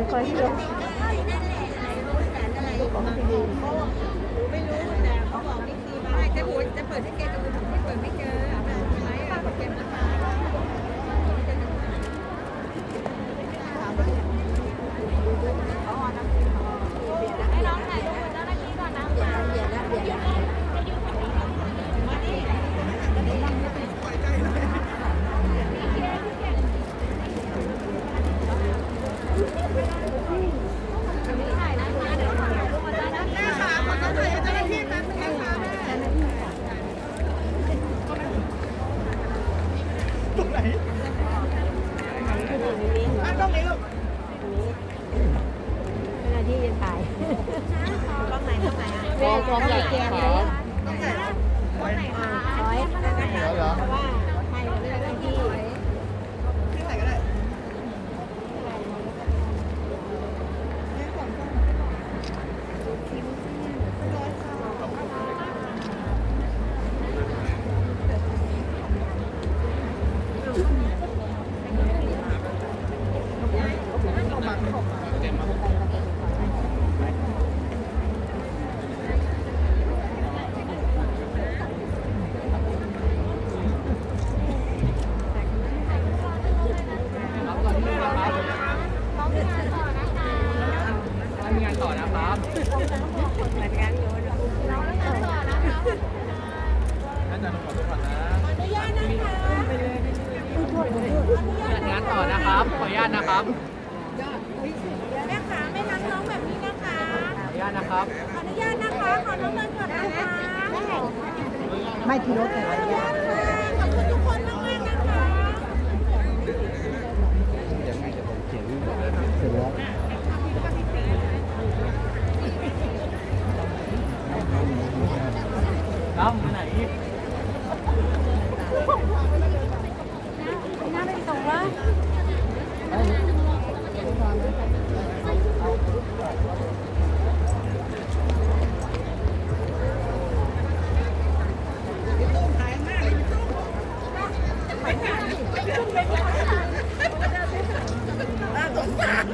ไม่ค่อยเชื่อไม่รู้แต่เขาบอกบิ๊กซีมาให้จะเปิดจะเปิดให้แก เวลาที่จะถ่ายกล้องไหนกล้องไหนอะแม่ก็ไม่แกนเลยกล้องไหนคนไหนคะร้อยเหรอ ต่อนะครับเหมือนกันอยู่น่าจะลงขอตัวก่อนนะอนุญาตนะคะงานต่อนะครับ ขออนุญาตนะครับ แม่ขาไม่นับน้องแบบนี้นะคะ ขออนุญาตนะครับ ขออนุญาตนะคะ ขอน้องเงินก่อนนะคะไม่ที่รถเลยขออนุญาตค่ะขอบคุณทุกคนมากๆนะคะยังไงจะผมเขียนเสร็จแล้ว ดำไปไหนหน้าเป็นตรงว่าน่าสงสาร